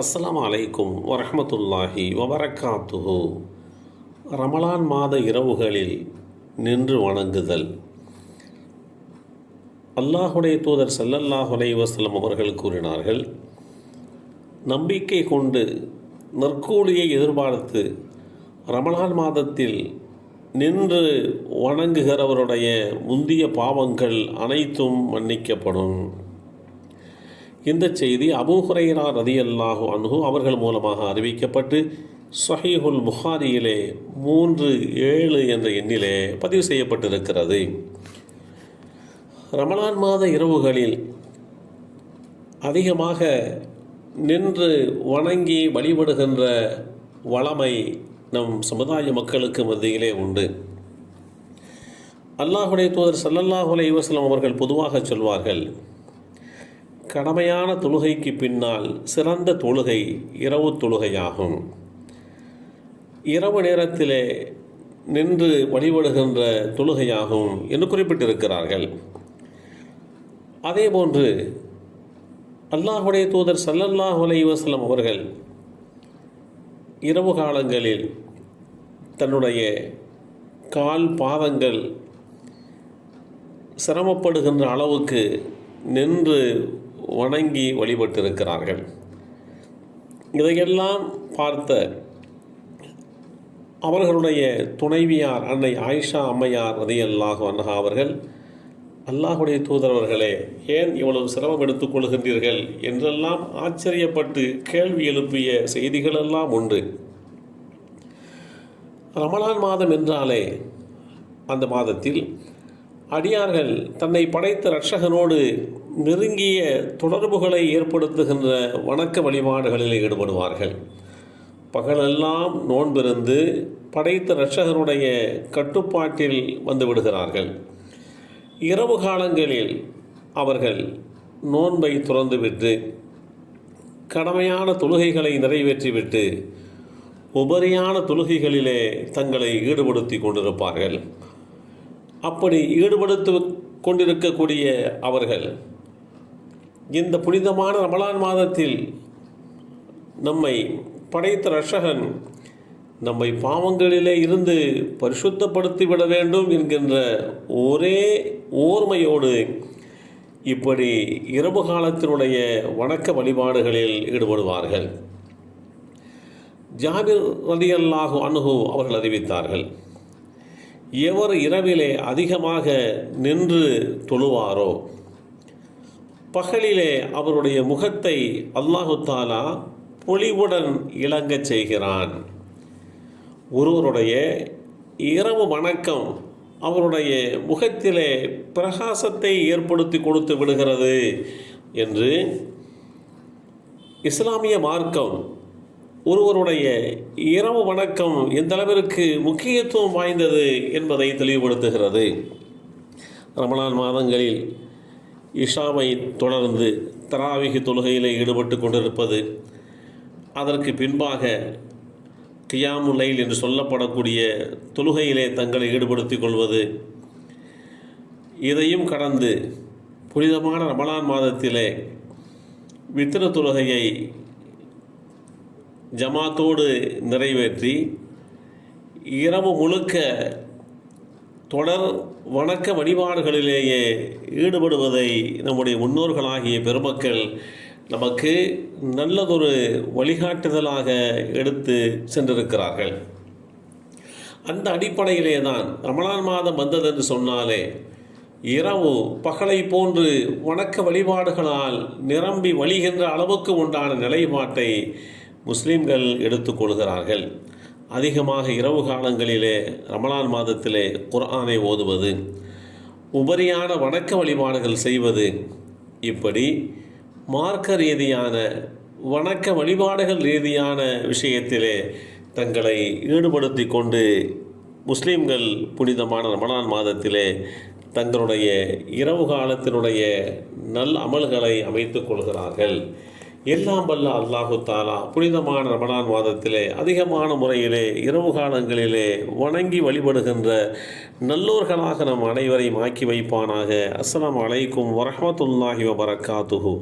அஸ்லாம் அலைக்கும் வரஹ்மத்துல்லாஹி வபரக்காத்துஹு ரமலான் மாத இரவுகளில் நின்று வணங்குதல். அல்லாஹுடைய தூதர் சல்லல்லாஹ் அலைவாஸ்லம் அவர்கள் கூறினார்கள் நம்பிக்கை கொண்டு நற்கூலியை எதிர்பார்த்து ரமலான் மாதத்தில் நின்று வணங்குகிறவருடைய முந்திய பாவங்கள் அனைத்தும் மன்னிக்கப்படும். இந்த செய்தி அபூஹுரைரா ரதியல்லாஹு அன்ஹு அவர்கள் மூலமாக அறிவிக்கப்பட்டு சஹீஹுல் புகாரியிலே மூன்று ஏழு என்ற எண்ணிலே பதிவு செய்யப்பட்டிருக்கிறது. ரமலான் மாத இரவுகளில் அதிகமாக நின்று வணங்கி வழிபடுகின்ற வளமை நம் சமுதாய மக்களுக்கு மத்தியிலே உண்டு. அல்லாஹுடைய தூதர் சல்லல்லாஹுலே இவசலம் அவர்கள் பொதுவாக சொல்வார்கள் கடமையான தொழுகைக்கு பின்னால் சிறந்த தொழுகை இரவு தொழுகையாகும். இரவு நேரத்திலே நின்று வழிபடுகின்ற தொழுகையாகும் என்று குறிப்பிட்டிருக்கிறார்கள். அதேபோன்று அல்லாஹுடைய தூதர் சல்லல்லாஹ் அலைவாஸ்லம் அவர்கள் இரவு காலங்களில் தன்னுடைய கால் பாதங்கள் சிரமப்படுகின்ற அளவுக்கு நின்று வணங்கி வழிபட்டிருக்கிறார்கள். இதையெல்லாம் பார்த்த அவர்களுடைய துணைவியார் அன்னை ஆயிஷா அம்மையார் ரதியல்லாஹு அன்ஹா அவர்கள் அல்லாஹுடைய தூதரவர்களே ஏன் இவ்வளவு சிரமம் எடுத்துக்கொள்கின்றீர்கள் என்றெல்லாம் ஆச்சரியப்பட்டு கேள்வி எழுப்பிய செய்திகளெல்லாம் உண்டு ரமலான் மாதம் என்றாலே அந்த மாதத்தில் அடியார்கள் தன்னை படைத்த இரட்சகனோடு நெருங்கிய தொடர்புகளை ஏற்படுத்துகின்ற வணக்க வழிபாடுகளில் ஈடுபடுவார்கள். பகலெல்லாம் நோன்பிருந்து படைத்த இரட்சகனுடைய கட்டுப்பாட்டில் வந்து விடுகிறார்கள். இரவு காலங்களில் அவர்கள் நோன்பை துறந்துவிட்டு கடமையான தொழுகைகளை நிறைவேற்றிவிட்டு உபரியான தொழுகைகளிலே தங்களை ஈடுபடுத்தி கொண்டிருப்பார்கள். அப்படி ஈடுபடுத்து கொண்டிருக்கக்கூடிய அவர்கள் இந்த புனிதமான ரமலான் மாதத்தில் நம்மை படைத்த ரஷகன் நம்மை பாவங்களிலே இருந்து பரிசுத்தப்படுத்திவிட வேண்டும் என்கின்ற ஒரே ஓர்மையோடு இப்படி இரவு காலத்தினுடைய வணக்க வழிபாடுகளில் ஈடுபடுவார்கள். ஜாபிர் ரலியல்லாஹு அணுகு அவர்கள் அறிவித்தார்கள். எவர் இரவிலே அதிகமாக நின்று தொழுவாரோ? பகலிலே அவருடைய முகத்தை அல்லாஹு தாலா பொலிவுடன் இழங்கச் செய்கிறான். ஒருவருடைய இரவு வணக்கம் அவருடைய முகத்திலே பிரகாசத்தை ஏற்படுத்தி கொடுத்து விடுகிறது என்று இஸ்லாமிய மார்க்கம் ஒருவருடைய இரவு வணக்கம் எந்த அளவிற்கு முக்கியத்துவம் வாய்ந்தது என்பதை தெளிவுபடுத்துகிறது. ரமலான் மாதங்களில் இஷாமை தொடர்ந்து தராவிகி தொழுகையில் ஈடுபட்டு கொண்டிருப்பது அதற்கு பின்பாக கியாமுல்லைல் என்று சொல்லப்படக்கூடிய தொழுகையிலே தங்களை ஈடுபடுத்திக் கொள்வது இதையும் கடந்து புனிதமான ரமலான் மாதத்திலே வித்திர தொழுகையை ஜமாத்தோடு நிறைவேற்றி இரவு முழுக்க தொடர் வணக்க வழிபாடுகளிலேயே ஈடுபடுவதை நம்முடைய முன்னோர்களாகிய பெருமக்கள் நமக்கு நல்லதொரு வழிகாட்டுதலாக எடுத்து சென்றிருக்கிறார்கள். அந்த அடிப்படையிலே தான் ரமலான் மாதம் வந்தது என்று சொன்னாலே இரவு பகலை போன்று வணக்க வழிபாடுகளால் நிரம்பி வழிகின்ற அளவுக்கு உண்டான நிலைப்பாட்டை முஸ்லீம்கள் எடுத்துக்கொள்கிறார்கள் அதிகமாக இரவு காலங்களிலே ரமலான் மாதத்திலே குர்ஆனை ஓதுவது உபரியான வணக்க வழிபாடுகள் செய்வது இப்படி மார்க்க ரீதியான வணக்க வழிபாடுகள் ரீதியான விஷயத்திலே தங்களை ஈடுபடுத்தி கொண்டு முஸ்லீம்கள் புனிதமான ரமலான் மாதத்திலே தங்களுடைய இரவு காலத்தினுடைய நல் அமல்களை அமைத்துக் கொள்கிறார்கள். எல்லாம் வல்ல அல்லாஹு தாலா. புனிதமான ரமணான் மாதத்திலே அதிகமான முறையிலே இரவு காலங்களிலே வணங்கி வழிபடுகின்ற நல்லோர்களாக நம் அனைவரையும் ஆக்கி வைப்பானாக. அஸ்லாம் அலைக்கும் வரமத்துல்லாஹி வபரகாத்துஹு.